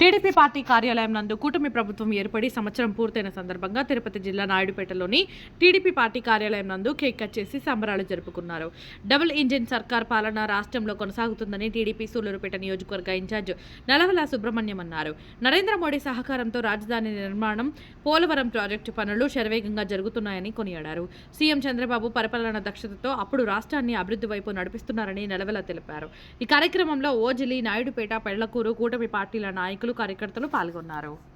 TDP party కార్యాలయం నందు కూటమి ప్రభుత్వం ఏర్పడి సంవత్సరం పూర్తయిన సందర్భంగా తిరుపతి జిల్లా నాయుడుపేటలోని టీడీపీ పార్టీ కార్యాలయం నందు కేక్ కట్ చేసి సంబరాలు జరుపుకున్నారు. డబుల్ ఇంజిన్ సర్కార్ పాలన రాష్ట్రంలో కొనసాగుతుందని టీడీపీ సూలూరుపేట నియోజకవర్గ ఇన్ఛార్జ్ నలవల సుబ్రహ్మణ్యం అన్నారు. నరేంద్ర మోడీ సహకారంతో రాజధాని నిర్మాణం పోలవరం ప్రాజెక్టు పనులు శరవేగంగా జరుగుతున్నాయని కొనియాడారు. సీఎం చంద్రబాబు పరిపాలన దక్షతతో అప్పుడు రాష్ట్రాన్ని అభివృద్ధి వైపు నడిపిస్తున్నారని నలవల తెలిపారు. ఈ కార్యక్రమంలో ఓజిలి నాయుడుపేట పెళ్ళకూరు కూటమి పార్టీల నాయకులు కార్యకర్తలు పాల్గొన్నారు.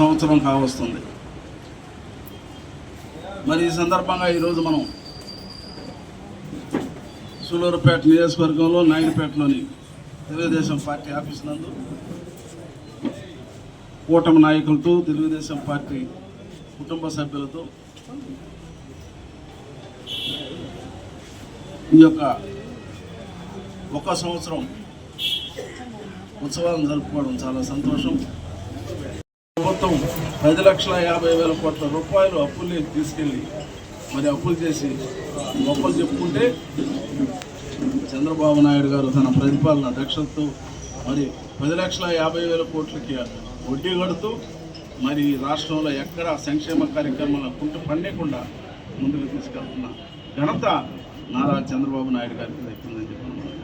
సంవత్సరం కావస్తుంది. మరి ఈ సందర్భంగా ఈరోజు మనం సూలూరుపేట నియోజకవర్గంలో నాయుడుపేటలోని తెలుగుదేశం పార్టీ ఆఫీస్ నందు కూటమి నాయకులతో తెలుగుదేశం పార్టీ కుటుంబ సభ్యులతో ఈ యొక్క ఒక సంవత్సరం ఉత్సవాలను జరుపుకోవడం చాలా సంతోషం. మొత్తం పది లక్షల యాభై వేల కోట్ల రూపాయలు అప్పుల్ని తీసుకెళ్ళి మరి అప్పులు చేసి గొప్పలు చెప్పుకుంటే చంద్రబాబు నాయుడు గారు తన ప్రతిపాలన దక్షతతో మరి పది లక్షల యాభై వేల కోట్లకి వడ్డీ కడుతూ మరి రాష్ట్రంలో ఎక్కడ సంక్షేమ కార్యక్రమాల కుంట పడకుండా ముందుకు తీసుకెళ్తున్న ఘనత నారా చంద్రబాబు నాయుడు గారికి దక్కిందని చెప్పి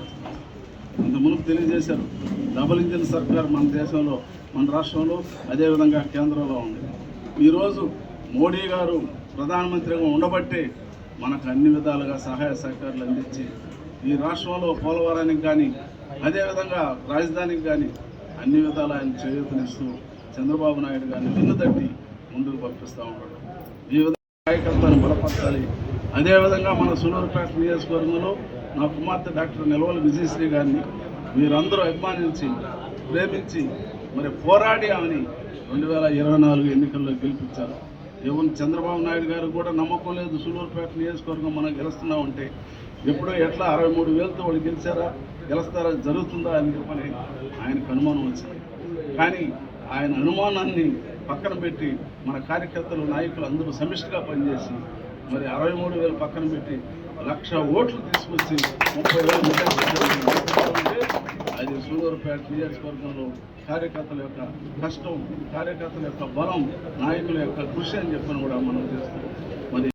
మనం ఇంత మునుపు తెలియజేశారు. డబుల్ ఇంజిన్ సర్కార్ మన దేశంలో మన రాష్ట్రంలో అదేవిధంగా కేంద్రంలో ఉంది. ఈరోజు మోడీ గారు ప్రధానమంత్రిగా ఉండబట్టే మనకు అన్ని విధాలుగా సహాయ సహకారాలు అందించి ఈ రాష్ట్రంలో పోలవరానికి కానీ అదేవిధంగా రాజధానికి కానీ అన్ని విధాలు ఆయన చేయూతనిస్తూ చంద్రబాబు నాయుడు గారిని వెన్నుతట్టి ముందుకు పంపిస్తూ ఉంటాడు ఈ విధంగా నాయకత్వాన్ని బలపరచాలి. అదేవిధంగా మన సులూరుపేట నియోజకవర్గంలో నా కుమార్తె డాక్టర్ నిలవల విజయశ్రీ గారిని మీరందరూ అభిమానించి ప్రేమించి మరి పోరాడి ఆమెని రెండు వేల ఇరవై నాలుగు ఎన్నికల్లో గెలిపించారు. ఏమన్నా చంద్రబాబు నాయుడు గారు కూడా నమ్మకం లేదు. సులూరుపేట నియోజకవర్గం మనం గెలుస్తున్నామంటే ఎప్పుడో ఎట్లా అరవై మూడు వేలతో వాళ్ళు గెలిచారా? గెలుస్తారా? జరుగుతుందా అని చెప్పని ఆయనకు అనుమానం వచ్చింది. కానీ ఆయన అనుమానాన్ని పక్కన పెట్టి మన కార్యకర్తలు నాయకులు అందరూ సమిష్టిగా పనిచేసి మరి అరవై మూడు వేలు పక్కన పెట్టి లక్ష ఓట్లు తీసుకొచ్చి ముప్పై వేలు మెజారిటీ అది సూలూరుపేట నియోజకవర్గంలో కార్యకర్తల యొక్క కష్టం కార్యకర్తల యొక్క బలం నాయకుల యొక్క కృషి అని చెప్పని కూడా మనం చేస్తాం మరి